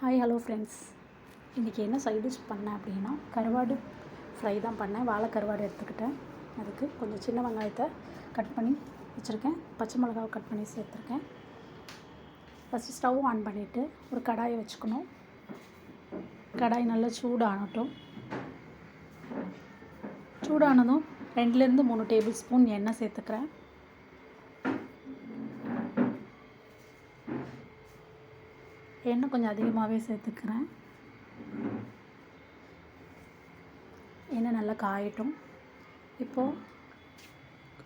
Hi hello friends இன்றைக்கி என்ன side dish பண்ணேன் அப்படின்னா கருவாடு ஃப்ரை தான் பண்ணேன். வாழை கருவாடு எடுத்துக்கிட்டேன். அதுக்கு கொஞ்சம் சின்ன வெங்காயத்தை கட் பண்ணி வச்சுருக்கேன். பச்சை மிளகாவை கட் பண்ணி சேர்த்துருக்கேன். ஃபஸ்ட்டு ஸ்டவ் ஆன் பண்ணிவிட்டு ஒரு கடாயை வச்சுக்கணும். கடாய் நல்லா சூடாகட்டும் சூடானதும் ரெண்டுலேருந்து மூணு டேபிள் ஸ்பூன் எண்ணெய் சேர்த்துக்கிறேன். எண்ணெய் கொஞ்சம் அதிகமாகவே சேர்த்துக்கிறேன். எண்ணெய் நல்லா காயட்டும். இப்போது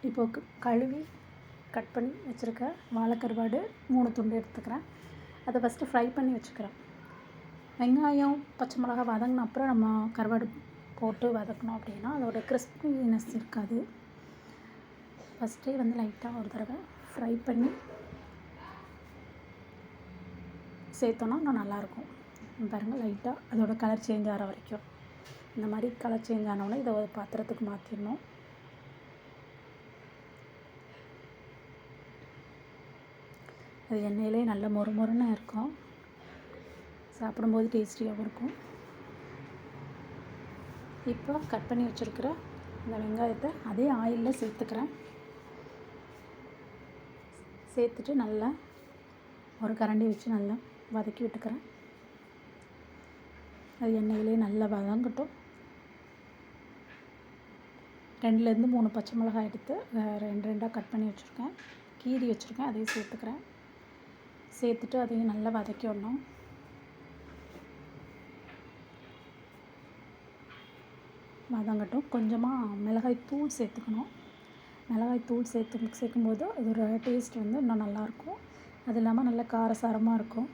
இப்போது க- கழுவி கட் பண்ணி வச்சுருக்க வாழைக்கருவாடு மூணு துண்டு எடுத்துக்கிறேன். அதை ஃபஸ்ட்டு ஃப்ரை பண்ணி வச்சுக்கிறேன். வெங்காயம் பச்சை மிளகா வதங்கின அப்புறம் நம்ம கருவாடு போட்டு வதக்கணும் அப்படின்னா அதோட கிறிஸ்பினஸ் இருக்காது. ஃபஸ்ட்டே வந்து லைட்டாக ஒரு தடவை ஃப்ரை பண்ணி சேர்த்தோன்னா இன்னும் நல்லாயிருக்கும். பாருங்கள் லைட்டாக அதோட கலர் சேஞ்ச் ஆகிற வரைக்கும். இந்த மாதிரி கலர் சேஞ்ச் ஆனவுடனே இதை ஒரு பாத்திரத்துக்கு மாற்றிடணும் அது எண்ணெயிலே நல்ல மொறு மொறுன்னு இருக்கும். சாப்பிடும்போது டேஸ்டியாகவும் இருக்கும். இப்போ கட் பண்ணி வச்சுருக்கிற இந்த வெங்காயத்தை அதே ஆயிலில் சேர்த்துக்கிறேன். சேர்த்துட்டு நல்லா ஒரு கரண்டி வச்சு நல்லா வதக்கி விட்டுக்கிறேன். அது எண்ணெயிலே நல்லா வதங்கட்டும். ரெண்டுலேருந்து மூணு பச்சை மிளகாய் எடுத்து ரெண்டு ரெண்டாக கட் பண்ணி வச்சுருக்கேன். கீரி வச்சுருக்கேன் அதையும் சேர்த்துக்கிறேன். சேர்த்துட்டு அதையும் நல்லா வதக்கி விடணும். வதங்கட்டும். கொஞ்சமாக மிளகாய் தூள் சேர்த்துக்கணும். மிளகாய் தூள் சேர்த்து சேர்க்கும்போது அதோட டேஸ்ட் வந்து இன்னும் நல்லாயிருக்கும். அது இல்லாமல் நல்ல காரசாரமாக இருக்கும்.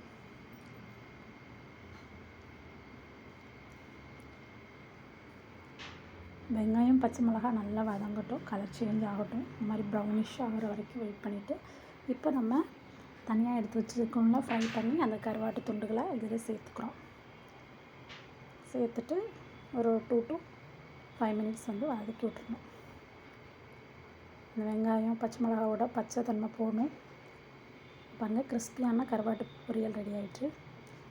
வெங்காயம் பச்சை மிளகாய் நல்லா வதங்கட்டும். கலர் சேஞ்ச் ஆகட்டும். இந்த மாதிரி ப்ரௌனிஷ் ஆகிற வரைக்கும் வெயிட் பண்ணிவிட்டு இப்போ நம்ம தனியாக எடுத்து வச்சுருக்கோம்ல ஃப்ரை பண்ணி அந்த கருவாட்டு துண்டுகளை இதில் சேர்த்துக்கிறோம். சேர்த்துட்டு ஒரு டூ டு ஃபைவ் மினிட்ஸ் வந்து வதக்கி விட்டுருணும் இந்த வெங்காயம் பச்சை மிளகாவோட பச்சை தன்மை போடணும் பாருங்கள் கிறிஸ்பியான கருவாட்டு பொரியல் ரெடி ஆகிட்டு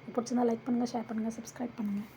பிடிச்சிருந்தால் லைக் பண்ணுங்கள் ஷேர் பண்ணுங்கள் சப்ஸ்கிரைப் பண்ணுங்கள்